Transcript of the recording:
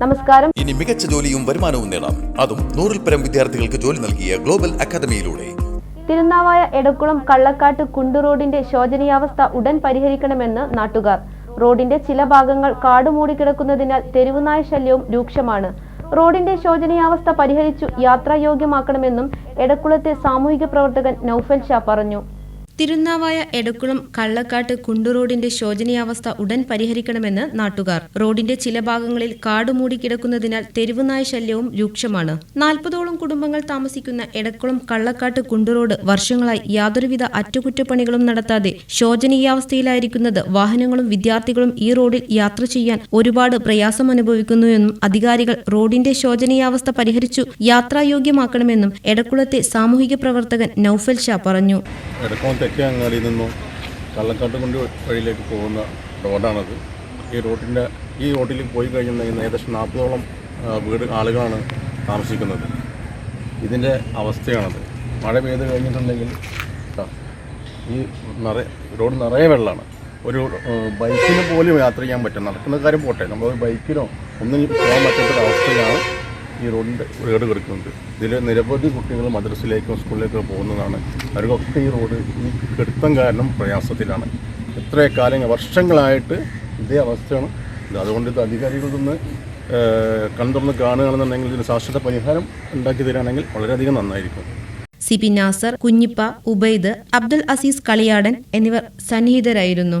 നമസ്കാരം. ഇനി മികച്ച ജോലിയും വരുമാനവും നേടാം. അതും നൂറിൽ പരം വിദ്യാർത്ഥികൾക്ക് ജോലി നൽകിയ ഗ്ലോബൽ അക്കാദമിയിലൂടെ. തിരുനാവായ എടക്കുളം കള്ളക്കാട്ട് കുണ്ടു റോഡിന്റെ ശോചനീയാവസ്ഥ ഉടൻ പരിഹരിക്കണമെന്ന് നാട്ടുകാർ. റോഡിന്റെ ചില ഭാഗങ്ങൾ കാടുമൂടിക്കിടക്കുന്നതിനാൽ തെരുവുനായ ശല്യവും രൂക്ഷമാണ്. റോഡിന്റെ ശോചനീയാവസ്ഥ പരിഹരിച്ചു യാത്രായോഗ്യമാക്കണമെന്നും എടക്കുളത്തെ സാമൂഹിക പ്രവർത്തകൻ നൌഫൽ ഷാ പറഞ്ഞു. തിരുനാവായ എടക്കുളം കള്ളക്കാട്ട് കുണ്ടുറോഡിന്റെ ശോചനീയാവസ്ഥ ഉടൻ പരിഹരിക്കണമെന്ന് നാട്ടുകാർ. റോഡിന്റെ ചില ഭാഗങ്ങളിൽ കാടുമൂടി കിടക്കുന്നതിനാൽ തെരുവുനായ ശല്യവും രൂക്ഷമാണ്. നാൽപ്പതോളം കുടുംബങ്ങൾ താമസിക്കുന്ന എടക്കുളം കള്ളക്കാട്ട് കുണ്ടുറോഡ് വർഷങ്ങളായി യാതൊരുവിധ അറ്റകുറ്റപ്പണികളും നടത്താതെ ശോചനീയാവസ്ഥയിലായിരിക്കുന്നത് വാഹനങ്ങളും വിദ്യാർത്ഥികളും ഈ റോഡിൽ യാത്ര ചെയ്യാൻ ഒരുപാട് പ്രയാസം അനുഭവിക്കുന്നുവെന്നും അധികാരികൾ റോഡിന്റെ ശോചനീയാവസ്ഥ പരിഹരിച്ചു യാത്രായോഗ്യമാക്കണമെന്നും എടക്കുളത്തെ സാമൂഹിക പ്രവർത്തകൻ നൌഫൽ ഷാ പറഞ്ഞു. തെക്കേ അങ്ങാടിയിൽ നിന്നും കള്ളക്കാട്ട് കൊണ്ട് വഴിയിലേക്ക് പോകുന്ന റോഡാണത്. ഈ റോഡിന്റെ ഈ റോട്ടിൽ പോയി കഴിഞ്ഞാൽ ഏകദേശം നാൽപ്പതോളം വീട് ആളുകളാണ് താമസിക്കുന്നത്. ഇതിന്റെ അവസ്ഥയാണത്. മഴ പെയ്ത് കഴിഞ്ഞിട്ടുണ്ടെങ്കിൽ ഈ നിറയെ റോഡ് നിറയെ വെള്ളമാണ്. ഒരു ബൈക്കിന് പോലും യാത്ര ചെയ്യാൻ പറ്റും നടക്കുന്ന കാര്യം പോട്ടെ. നമ്മൾ ബൈക്കിനോ ഒന്നും പോകാൻ പറ്റാത്തൊരവസ്ഥയിലാണ് ഈ റോഡിന്റെ റോഡ് കിടക്കുന്നത് ഇതിൽ നിരവധി കുട്ടികൾ മദ്രസയിലേക്കും സ്കൂളിലേക്കോ പോകുന്നതാണ്. അവർക്കൊക്കെ ഈ റോഡ് ഈ കെടുത്തം കാരണം പ്രയാസത്തിലാണ്. എത്ര കാലങ്ങൾ വർഷങ്ങളായിട്ട് ഇതേ അവസ്ഥയാണ്. അതുകൊണ്ട് ഇത് അധികാരികളിൽ നിന്ന് കണ്ടുറന്ന് കാണുകയാണെന്നുണ്ടെങ്കിൽ ഇതിന് ശാശ്വത പരിഹാരം ഉണ്ടാക്കി തരികയാണെങ്കിൽ വളരെയധികം നന്നായിരിക്കും. സി പി നാസർ കുഞ്ഞിപ്പ ഉബൈദ് അബ്ദുൽ അസീസ് കളിയാടൻ എന്നിവർ സന്നിഹിതരായിരുന്നു.